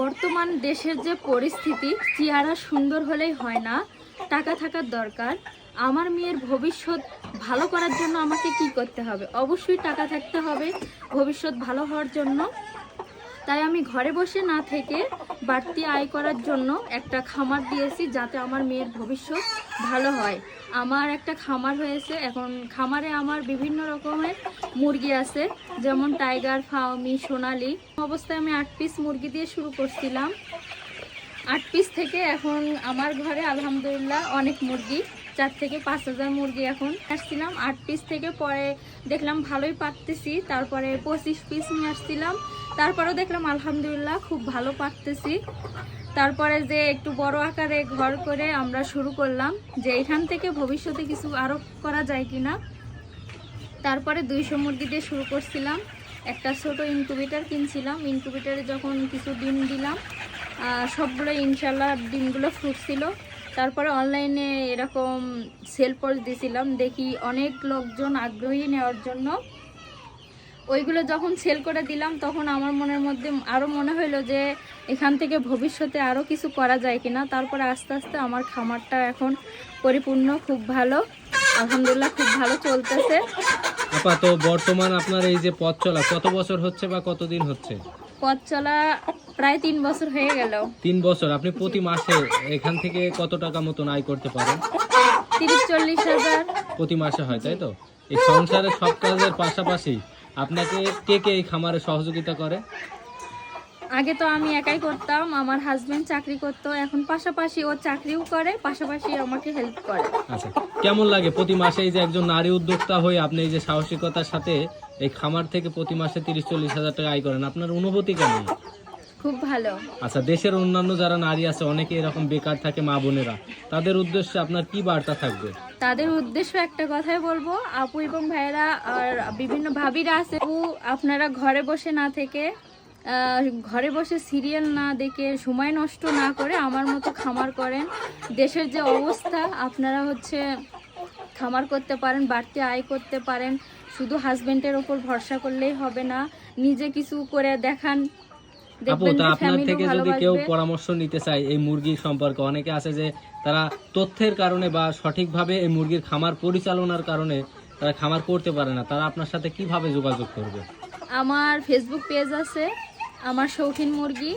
বর্তমান দেশের যে পরিস্থিতি, চেহারা সুন্দর হলেই হয় না, টাকা থাকার দরকার। আমার মেয়ের ভবিষ্যৎ ভালো করার জন্য আমাকে কি করতে হবে? অবশ্যই টাকা থাকতে হবে ভবিষ্যৎ ভালো হওয়ার জন্য। তাই আমি ঘরে বসে না থেকে বাড়তি আয় করার জন্য একটা খামার দিয়েছি যাতে আমার মেয়ের ভবিষ্যৎ ভালো হয়। আমার একটা খামার হয়েছে, এখন খামারে আমার বিভিন্ন রকমের মুরগি আছে, যেমন টাইগার ফাউমি সোনালি। অবস্থায় আমি আট পিস মুরগি দিয়ে শুরু করছিলাম। আট পিস থেকে এখন আমার ঘরে আলহামদুলিল্লাহ অনেক মুরগি চার থেকে পাঁচ হাজার মুরগি এখন আসছিলাম। আট পিস থেকে পরে দেখলাম ভালোই পারতেছি, তারপরে পঁচিশ পিস নিয়ে আসছিলাম। তারপরেও দেখলাম আলহামদুলিল্লাহ খুব ভালো পারতেছি। তারপরে যে একটু বড় আকারে ঘর করে আমরা শুরু করলাম, যে এখান থেকে ভবিষ্যতে কিছু আরও করা যায় কি না তারপরে দুইশো মুরগি দিয়ে শুরু করছিলাম। একটা ছোট ইনকুবেটার কিনছিলাম। ইনকুবেটারে যখন কিছু ডিম দিলাম সবগুলো ইনশাল্লাহ ডিমগুলো ফুটছিল তারপরে অনলাইনে এরকম সেল পোস্ট দিছিলাম, দেখি অনেক লোকজন আগ্রহী নেওয়ার জন্য। ওইগুলো যখন সেল করে দিলাম, তখন আমার মনের মধ্যে আরও মনে হলো যে, এখান থেকে ভবিষ্যতে আরও কিছু করা যায় কিনা। তারপরে আস্তে আস্তে আমার খামারটা এখন পরিপূর্ণ, খুব ভালো। আলহামদুলিল্লাহ খুব ভালো চলতেছে। আপা তো বর্তমান আপনার এই যে পথ চলা, কত বছর হচ্ছে বা কতদিন হচ্ছে? পথ চলা প্রায় তিন বছর হয়ে গেল। তিন বছর আপনি প্রতি মাসে এখান থেকে কত টাকা মতন আয় করতে পারেন? তিরিশ চল্লিশ হাজার। প্রতি মাসে হয় তাই তো? এই সংসারে সব কাজের পাশাপাশি আপনাকে কে কে এই খামারে সহযোগিতা করে? আগে তো আমি একাই করতাম আমার হাজবেন্ড চাকরি করতো এখন পাশাপাশি ও চাকরিও করে পাশাপাশি আমাকে হেল্প করে। আচ্ছা কেমন লাগে প্রতি মাসে এই যে একজন নারী উদ্যোক্তা হয়ে আপনি এই যে সাহসিকতার সাথে এই খামার থেকে প্রতি মাসে তিরিশ চল্লিশ হাজার টাকা আয় করেন আপনার অনুভূতি কেমন? খুব ভালো। আচ্ছা দেশের অন্যান্য যারা নারী আছে অনেকে এরকম বেকার থাকে মা বোনেরা তাদের উদ্দেশ্যে আপনার কি বার্তা থাকবে? তাদের উদ্দেশ্য একটা কথাই বলব আপু এবং ভাইয়েরা আর বিভিন্ন ভাবিরা আছে আপু আপনারা ঘরে বসে না থেকে ঘরে বসে সিরিয়াল না দেখে সময় নষ্ট না করে আমার মতো খামার করেন। দেশের যে অবস্থা আপনারা হচ্ছে খামার করতে পারেন বাড়তি আয় করতে পারেন। শুধু হাজবেন্ডের ওপর ভরসা করলেই হবে না নিজে কিছু করে দেখান। আপু তা আপনার থেকে যদি কেউ পরামর্শ নিতে চায় এই মুরগির সম্পর্কে অনেকে আছে যে তারা তথ্যের কারণে বা সঠিকভাবে এই মুরগির খামার পরিচালনার কারণে তারা খামার করতে পারে না। তারা আপনার সাথে কীভাবে যোগাযোগ করবে? আমার ফেসবুক পেজ আছে। আমার শৌখিন মুরগি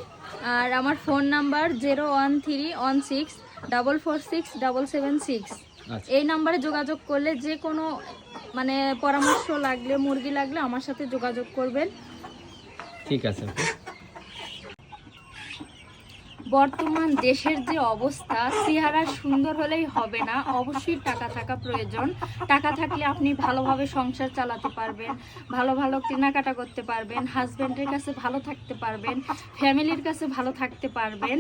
আর আমার phone number zero one three one six double four six double seven six. আচ্ছা। এই নাম্বারে যোগাযোগ করলে যে কোনো মানে পরামর্শ লাগলে মুরগি লাগলে আমার সাথে যোগাযোগ করবেন। ঠিক আছে। বর্তমান দেশের যে অবস্থা, চেহারা সুন্দর হলেই হবে না। অবশ্যই টাকা থাকা প্রয়োজন। টাকা থাকলে আপনি ভালোভাবে সংসার চালাতে পারবেন, ভালো ভালো কেনাকাটা করতে পারবেন হাজব্যান্ডের কাছে ভালো থাকতে পারবেন ফ্যামিলির কাছে ভালো থাকতে পারবেন।